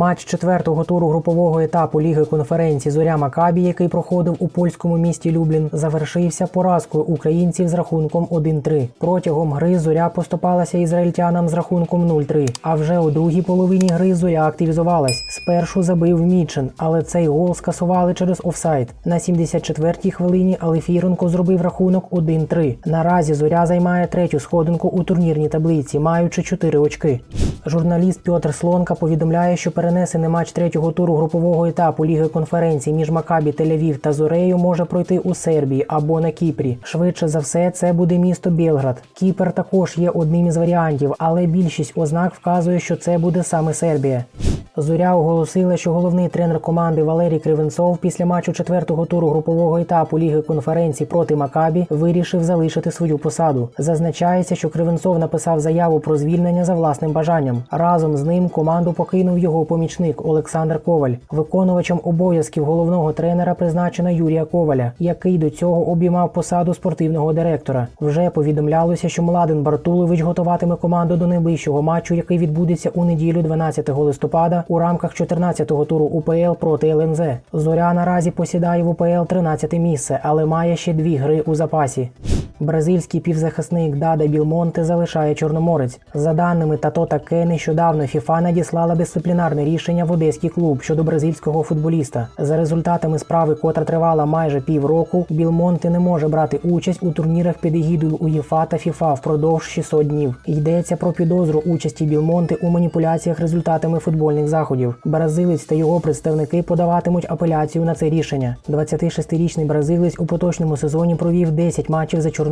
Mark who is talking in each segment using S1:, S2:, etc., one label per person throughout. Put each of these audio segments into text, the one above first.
S1: Матч четвертого туру групового етапу Ліги конференції Зоря Макабі, який проходив у польському місті Люблін, завершився поразкою українців з рахунком 1-3. Протягом гри зоря поступалася ізраїльтянам з рахунком 0-3. А вже у другій половині гри зоря активізувалась. Спершу забив Мічен, але цей гол скасували через офсайд. На 74-й хвилині Алефіронко зробив рахунок 1-3. Наразі зоря займає третю сходинку у турнірній таблиці, маючи 4 очки. Журналіст Пьотр Слонка повідомляє, що перенесений матч третього туру групового етапу Ліги конференцій між Макабі Тель-Авів та Зорею може пройти у Сербії або на Кіпрі. Швидше за все, це буде місто Білград. Кіпр також є одним із варіантів, але більшість ознак вказує, що це буде саме Сербія. Зоря оголосила, що головний тренер команди Валерій Кривенцов після матчу четвертого туру групового етапу Ліги конференцій проти Макабі вирішив залишити свою посаду. Зазначається, що Кривенцов написав заяву про звільнення за власним бажанням. Разом з ним команду покинув його помічник Олександр Коваль. Виконувачем обов'язків головного тренера призначено Юрія Коваля, який до цього обіймав посаду спортивного директора. Вже повідомлялося, що Младен Бартулович готуватиме команду до найближчого матчу, який відбудеться у неділю 12 листопада у рамках 14-го туру УПЛ проти ЛНЗ. Зоря наразі посідає в УПЛ 13 місце, але має ще дві гри у запасі. Бразильський півзахисник Дада Білмонте залишає Чорноморець. За даними Тато Таке, нещодавно ФІФА надіслала дисциплінарне рішення в одеський клуб щодо бразильського футболіста. За результатами справи, котра тривала майже півроку, Білмонте не може брати участь у турнірах під егідою УЄФА та ФІФА впродовж 600 днів. Йдеться про підозру участі Білмонте у маніпуляціях результатами футбольних заходів. Бразилець та його представники подаватимуть апеляцію на це рішення. 26-річний бразилець у поточному сезоні провів 10 матчів за Чорноморець.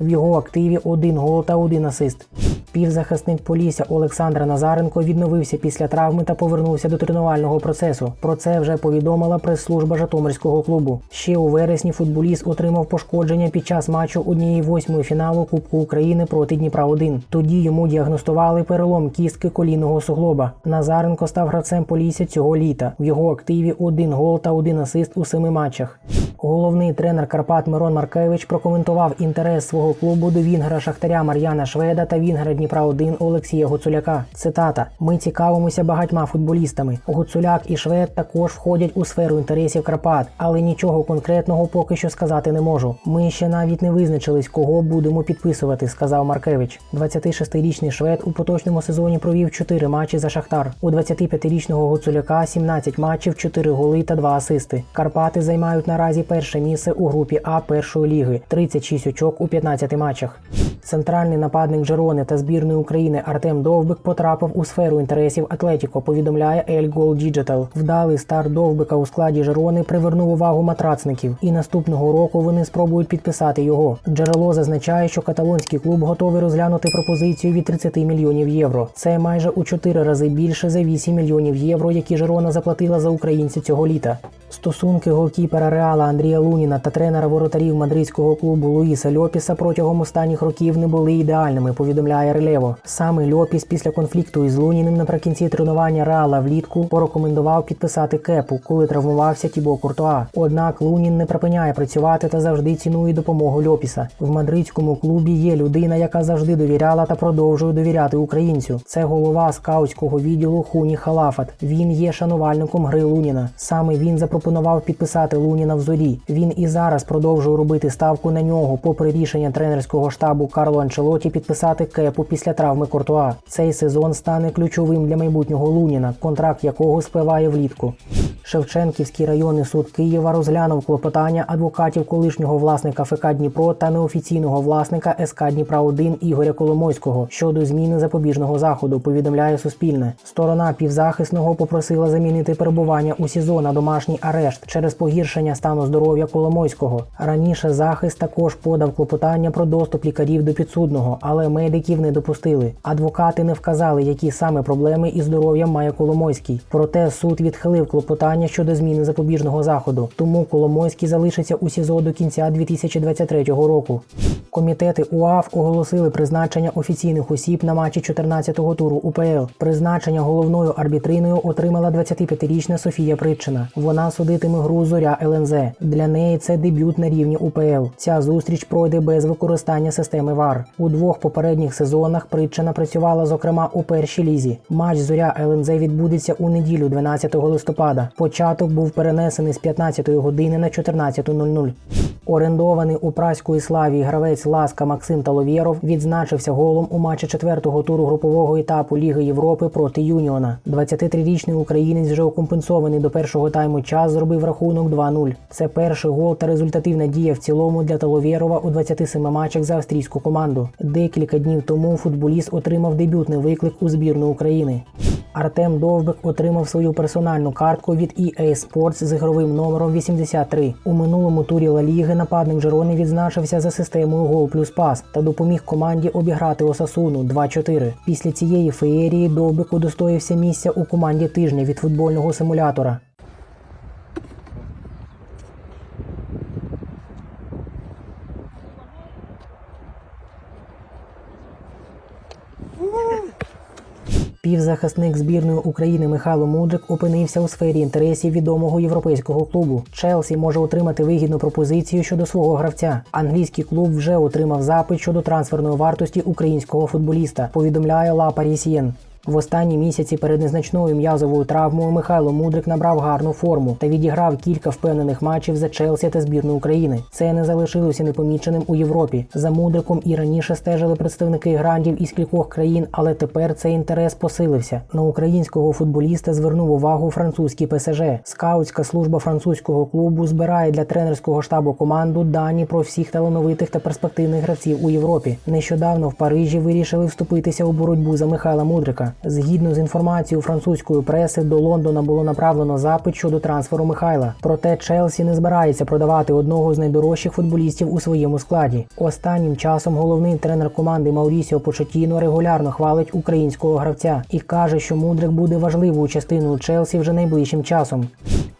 S1: В його активі один гол та один асист. Півзахисник Полісся Олександр Назаренко відновився після травми та повернувся до тренувального процесу. Про це вже повідомила прес-служба Житомирського клубу. Ще у вересні футболіст отримав пошкодження під час матчу однієї восьмої фіналу Кубку України проти Дніпра 1 Тоді йому діагностували перелом кістки колінного суглоба. Назаренко став гравцем Полісся цього літа. В його активі один гол та один асист у семи матчах. Головний тренер Карпат Мирон Маркевич прокоментував інтерес свого клубу до вінгера Шахтаря Мар'яна Шведа та вінгера Дніпра 1 Олексія Гуцуляка. Цитата: Ми цікавимося багатьма футболістами. Гуцуляк і Швед також входять у сферу інтересів Карпат, але нічого конкретного поки що сказати не можу. Ми ще навіть не визначились, кого будемо підписувати, сказав Маркевич. 26-річний швед у поточному сезоні провів 4 матчі за Шахтар. У 25-річного Гуцуляка 17 матчів, 4 голи та 2 асисти. Карпати займають наразі перше місце у групі А першої ліги 36 очок у 15 матчах. Центральний нападник Джерони та збірної України Артем Довбик потрапив у сферу інтересів Атлетіко. Повідомляє El Gol Digital. Вдалий старт Довбика у складі Жерони привернув увагу матрацників, і наступного року вони спробують підписати його. Джерело зазначає, що каталонський клуб готовий розглянути пропозицію від 30 мільйонів євро. Це майже у 4 рази більше за 8 мільйонів євро, які Жерона заплатила за українця цього літа. Стосунки голкіпера Реала Андрія Луніна та тренера воротарів мадридського клубу Луїса Льопіса протягом останніх років не були ідеальними. Повідомляє Релево. Саме Льопіс після конфлікту із Луніним наприкінці тренування Реала влітку порекомендував підписати кепу, коли травмувався Тібо Куртуа. Однак Лунін не припиняє працювати та завжди цінує допомогу Льопіса. В мадридському клубі є людина, яка завжди довіряла та продовжує довіряти українцю. Це голова скаутського відділу Хуні Халафат. Він є шанувальником гри Луніна. Саме він запропонував підписати Луніна в зорі. Він і зараз продовжує робити ставку на нього, попри рішення тренерського штабу Карло Анчелоті підписати кепу після травми Куртуа. Цей сезон стане ключовим для майбутнього Луніна, контракт якого спливає влітку. Шевченківський районний суд Києва розглянув клопотання адвокатів колишнього власника ФК Дніпро та неофіційного власника СК Дніпра 1 Ігоря Коломойського щодо зміни запобіжного заходу. Повідомляє Суспільне. Сторона півзахисного попросила замінити перебування у СІЗО на домашній арешт через погіршення стану здоров'я Коломойського. Раніше захист також подав клопотання про доступ лікарів до підсудного, але медиків не допустили. Адвокати не вказали, які саме проблеми із здоров'ям має Коломойський. Проте суд відхилив клопотання щодо зміни запобіжного заходу. Тому Коломойський залишиться у СІЗО до кінця 2023 року. Комітети УАФ оголосили призначення офіційних осіб на матчі 14-го туру УПЛ. Призначення головною арбітриною отримала 25-річна Софія Притчина. Вона судитиме гру зоря ЛНЗ. Для неї це дебют на рівні УПЛ. Ця зустріч пройде без використання системи ВАР. У двох попередніх сезонах Притчина працювала, зокрема, у першій лізі. Матч зоря ЛНЗ відбудеться у неділю, 12 листопада. Початок був перенесений з 15 години на 14.00. Орендований у праської славі гравець Ласка Максим Таловєров відзначився голом у матчі четвертого туру групового етапу Ліги Європи проти Юніона. 23-річний українець вже укомпенсований до першого тайму час зробив рахунок 2-0. Це перший гол та результативна дія в цілому для Таловєрова у 27 матчах за австрійську команду. Декілька днів тому футболіст отримав дебютний виклик у збірну України. Артем Довбик отримав свою персональну картку від EA Sports з ігровим номером 83. У минулому турі Ла Ліги нападник Жерони відзначився за системою гол плюс пас та допоміг команді обіграти Осасуну 2-4. Після цієї феєрії Довбик удостоївся місця у команді тижня від футбольного симулятора. Півзахисник збірної України Михайло Мудрик опинився у сфері інтересів відомого європейського клубу. Челсі може отримати вигідну пропозицію щодо свого гравця. Англійський клуб вже отримав запит щодо трансферної вартості українського футболіста. Повідомляє Ла Парісієн. В останні місяці перед незначною м'язовою травмою Михайло Мудрик набрав гарну форму та відіграв кілька впевнених матчів за Челсі та збірну України. Це не залишилося непоміченим у Європі. За Мудриком і раніше стежили представники грандів із кількох країн, але тепер цей інтерес посилився. На українського футболіста звернув увагу французький ПСЖ. Скаутська служба французького клубу збирає для тренерського штабу команду дані про всіх талановитих та перспективних гравців у Європі. Нещодавно в Парижі вирішили вступитися у боротьбу за Михайла Мудрика. Згідно з інформацією французької преси, до Лондона було направлено запит щодо трансферу Михайла. Проте Челсі не збирається продавати одного з найдорожчих футболістів у своєму складі. Останнім часом головний тренер команди Маурісіо Почетіно регулярно хвалить українського гравця і каже, що Мудрик буде важливою частиною Челсі вже найближчим часом.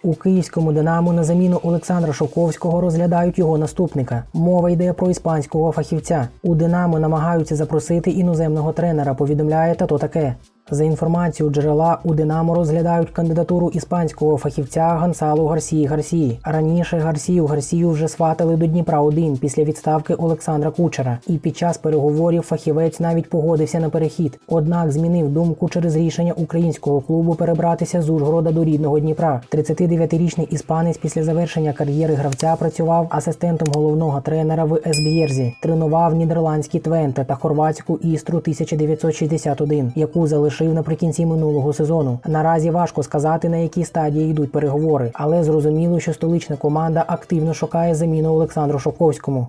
S1: У київському Динамо на заміну Олександра Шоковського розглядають його наступника. Мова йде про іспанського фахівця. У Динамо намагаються запросити іноземного тренера. Повідомляє та то таке. За інформацією джерела у Динамо розглядають кандидатуру іспанського фахівця Гансалу Гарсії Гарсії. Раніше Гарсію Гарсію вже сватали до Дніпра 1 після відставки Олександра Кучера. І під час переговорів фахівець навіть погодився на перехід. Однак змінив думку через рішення українського клубу перебратися з Ужгорода до рідного Дніпра. 39-річний іспанець після завершення кар'єри гравця працював асистентом головного тренера в Есбєрзі, тренував нідерландський Твенте та хорватську Істру 1961, яку залишив наприкінці минулого сезону. Наразі важко сказати на якій стадії йдуть переговори, але зрозуміло, що столична команда активно шукає заміну Олександру Шовковському.